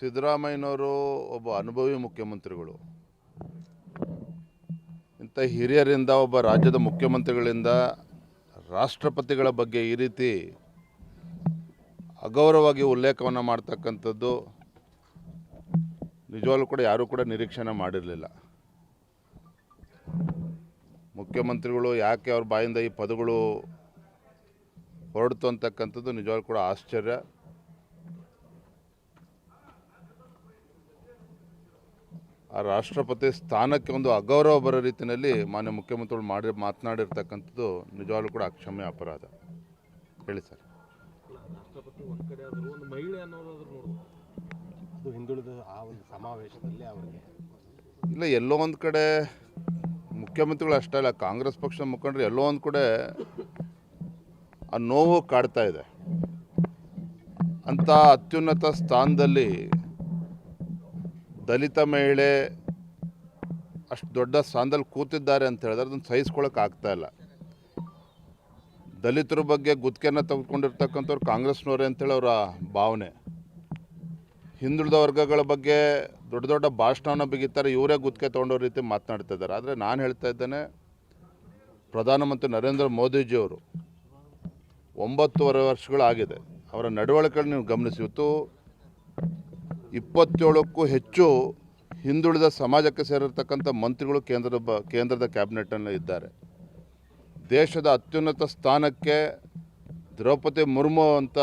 ಸಿದ್ದರಾಮಯ್ಯನವರು ಒಬ್ಬ ಅನುಭವಿ ಮುಖ್ಯಮಂತ್ರಿಗಳು. ಇಂಥ ಹಿರಿಯರಿಂದ ಒಬ್ಬ ರಾಜ್ಯದ ಮುಖ್ಯಮಂತ್ರಿಗಳಿಂದ ರಾಷ್ಟ್ರಪತಿಗಳ ಬಗ್ಗೆ ಈ ರೀತಿ ಅಗೌರವವಾಗಿ ಉಲ್ಲೇಖವನ್ನು ಮಾಡ್ತಕ್ಕಂಥದ್ದು ನಿಜವಾಗ್ಲೂ ಕೂಡ ಯಾರೂ ಕೂಡ ನಿರೀಕ್ಷಣೆ ಮಾಡಿರಲಿಲ್ಲ. ಮುಖ್ಯಮಂತ್ರಿಗಳು ಯಾಕೆ ಅವ್ರ ಬಾಯಿಂದ ಈ ಪದಗಳು ಹೊರಡ್ತು ಅಂತಕ್ಕಂಥದ್ದು ನಿಜವಾಗ್ಲೂ ಕೂಡ ಆಶ್ಚರ್ಯ. ಆ ರಾಷ್ಟ್ರಪತಿ ಸ್ಥಾನಕ್ಕೆ ಒಂದು ಅಗೌರವ ಬರೋ ರೀತಿಯಲ್ಲಿ ಮಾನ್ಯ ಮುಖ್ಯಮಂತ್ರಿಗಳು ಮಾಡಿ ಮಾತನಾಡಿರ್ತಕ್ಕಂಥದ್ದು ನಿಜವಾಗ್ಲೂ ಕೂಡ ಅಕ್ಷಮ್ಯ ಅಪರಾಧ. ಹೇಳಿ ಸರ್. ಹಿಂದುಳಿದ ಆ ಒಂದು ಸಮಾವೇಶದಲ್ಲಿ ಅವರಿಗೆ. ಇಲ್ಲ ಎಲ್ಲೋ ಒಂದು ಕಡೆ ಮುಖ್ಯಮಂತ್ರಿಗಳು ಅಷ್ಟೇ ಅಲ್ಲ ಕಾಂಗ್ರೆಸ್ ಪಕ್ಷದ ಮುಖಂಡರು ಎಲ್ಲೋ ಒಂದು ಕಡೆ ಆ ನೋವು ಕಾಡ್ತಾ ಇದೆ. ಅಂಥ ಅತ್ಯುನ್ನತ ಸ್ಥಾನದಲ್ಲಿ ದಲಿತ ಮಹಿಳೆ ಅಷ್ಟು ದೊಡ್ಡ ಸ್ಥಾನದಲ್ಲಿ ಕೂತಿದ್ದಾರೆ ಅಂತ ಹೇಳಿದ್ರೆ ಅದನ್ನು ಸಹಿಸ್ಕೊಳಕ್ಕೆ ಆಗ್ತಾ ಇಲ್ಲ. ದಲಿತರ ಬಗ್ಗೆ ಗುತ್ತಿಗೆನ ತೆಗೆದುಕೊಂಡಿರ್ತಕ್ಕಂಥವ್ರು ಕಾಂಗ್ರೆಸ್ನವರೇ ಅಂತೇಳಿ ಅವರ ಭಾವನೆ. ಹಿಂದುಳಿದ ವರ್ಗಗಳ ಬಗ್ಗೆ ದೊಡ್ಡ ದೊಡ್ಡ ಭಾಷಣವನ್ನು ಬಿಗಿತಾರೆ, ಇವರೇ ಗುತ್ತಿಗೆ ತೊಗೊಂಡೋ ರೀತಿ ಮಾತನಾಡ್ತಾ ಇದ್ದಾರೆ. ಆದರೆ ನಾನು ಹೇಳ್ತಾ ಇದ್ದೇನೆ, ಪ್ರಧಾನಮಂತ್ರಿ ನರೇಂದ್ರ ಮೋದಿಜಿಯವರು ಒಂಬತ್ತುವರೆ ವರ್ಷಗಳಾಗಿದೆ. ಅವರ ನಡವಳಿಕೆ ನೀವು ಗಮನಿಸಿ. ಇವತ್ತು ಇಪ್ಪತ್ತೇಳಕ್ಕೂ ಹೆಚ್ಚು ಹಿಂದುಳಿದ ಸಮಾಜಕ್ಕೆ ಸೇರಿರ್ತಕ್ಕಂಥ ಮಂತ್ರಿಗಳು ಕೇಂದ್ರದ ಬ, ಕೇಂದ್ರದ ಕ್ಯಾಬಿನೆಟ್ನಲ್ಲಿ ಇದ್ದಾರೆ. ದೇಶದ ಅತ್ಯುನ್ನತ ಸ್ಥಾನಕ್ಕೆ ದ್ರೌಪದಿ ಮುರ್ಮು ಅಂತ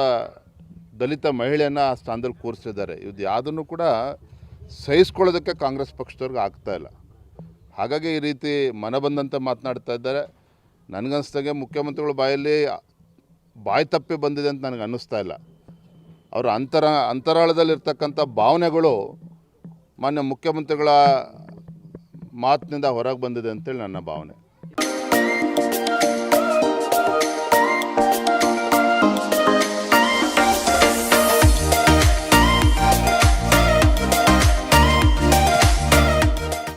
ದಲಿತ ಮಹಿಳೆಯನ್ನು ಆ ಸ್ಥಾನದಲ್ಲಿ ಕೂರಿಸಿದ್ದಾರೆ. ಇದು ಯಾವುದನ್ನು ಕೂಡ ಸಹಿಸ್ಕೊಳ್ಳೋದಕ್ಕೆ ಕಾಂಗ್ರೆಸ್ ಪಕ್ಷದವ್ರಿಗೆ ಆಗ್ತಾ ಇಲ್ಲ. ಹಾಗಾಗಿ ಈ ರೀತಿ ಮನ ಬಂದಂತೆ ಮಾತನಾಡ್ತಾ ಇದ್ದಾರೆ. ನನಗನ್ಸ್ದಾಗೆ ಮುಖ್ಯಮಂತ್ರಿಗಳ ಬಾಯಲ್ಲಿ ಬಾಯಿ ತಪ್ಪಿ ಬಂದಿದೆ ಅಂತ ನನಗೆ ಅನ್ನಿಸ್ತಾ ಇಲ್ಲ. ಅವರ ಅಂತರ ಅಂತರಾಳದಲ್ಲಿರ್ತಕ್ಕಂಥ ಭಾವನೆಗಳು ಮಾನ್ಯ ಮುಖ್ಯಮಂತ್ರಿಗಳ ಮಾತಿನಿಂದ ಹೊರಗೆ ಬಂದಿದೆ ಅಂತೇಳಿ ನನ್ನ ಭಾವನೆ.